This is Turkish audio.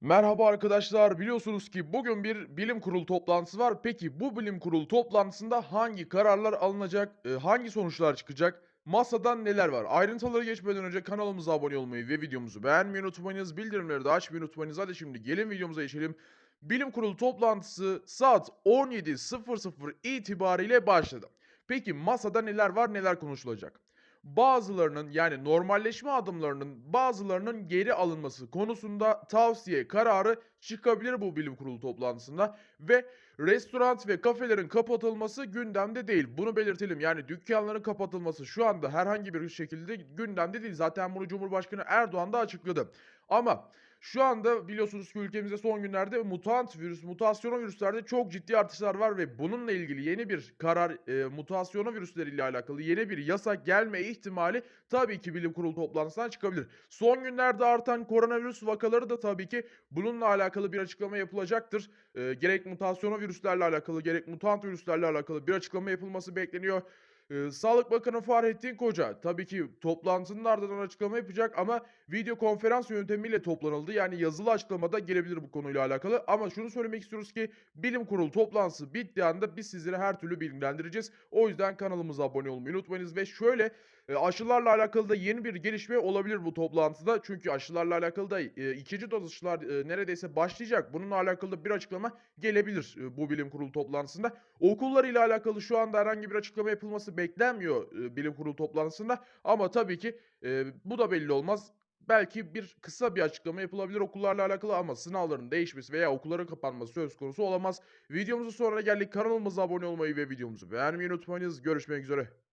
Merhaba arkadaşlar. Biliyorsunuz ki bugün bir bilim kurulu toplantısı var. Peki bu bilim kurulu toplantısında hangi kararlar alınacak, e, hangi sonuçlar çıkacak, masada neler var? Ayrıntılara geçmeden önce kanalımıza abone olmayı ve videomuzu beğenmeyi unutmayınız. Bildirimleri de açmayı unutmayınız. Hadi şimdi gelin videomuza geçelim. Bilim kurulu toplantısı saat 17.00 itibariyle başladı. Peki masada neler var, neler konuşulacak? Bazılarının yani normalleşme adımlarının bazılarının geri alınması konusunda tavsiye kararı çıkabilir bu bilim kurulu toplantısında ve restoran ve kafelerin kapatılması gündemde değil. Bunu belirtelim. Yani dükkanların kapatılması şu anda herhangi bir şekilde gündemde değil. Zaten bunu Cumhurbaşkanı Erdoğan da açıkladı. Ama şu anda biliyorsunuz ki ülkemizde son günlerde mutant virüs, mutasyona virüslerde çok ciddi artışlar var ve bununla ilgili yeni bir karar, e, mutasyona virüsleriyle alakalı yeni bir yasak gelme ihtimali tabii ki bilim kurulu toplantısından çıkabilir. Son günlerde artan koronavirüs vakaları da tabii ki bununla alakalı bir açıklama yapılacaktır. E, gerek mutasyona virüslerle alakalı gerek mutant virüslerle alakalı bir açıklama yapılması bekleniyor. Eee, Sağlık Bakanı Fahrettin Koca tabii ki toplantının ardından açıklama yapacak ama video konferans yöntemiyle toplanıldı. Yani yazılı açıklamada gelebilir bu konuyla alakalı. Ama şunu söylemek istiyoruz ki bilim kurulu toplantısı bittiği anda biz sizleri her türlü bilgilendireceğiz. O yüzden kanalımıza abone olmayı unutmayınız ve şöyle aşılarla alakalı da yeni bir gelişme olabilir bu toplantıda. Çünkü aşılarla alakalı da e, ikinci doz aşılar e, neredeyse başlayacak. Bununla alakalı da bir açıklama gelebilir e, bu bilim kurulu toplantısında. Okullar ile alakalı şu anda herhangi bir açıklama yapılması beklenmiyor bilim kurulu toplantısında. Ama tabii ki bu da belli olmaz. Belki bir kısa bir açıklama yapılabilir okullarla alakalı ama sınavların değişmesi veya okulların kapanması söz konusu olamaz. Videomuzun sonuna geldik. Kanalımıza abone olmayı ve videomuzu beğenmeyi unutmayınız. Görüşmek üzere.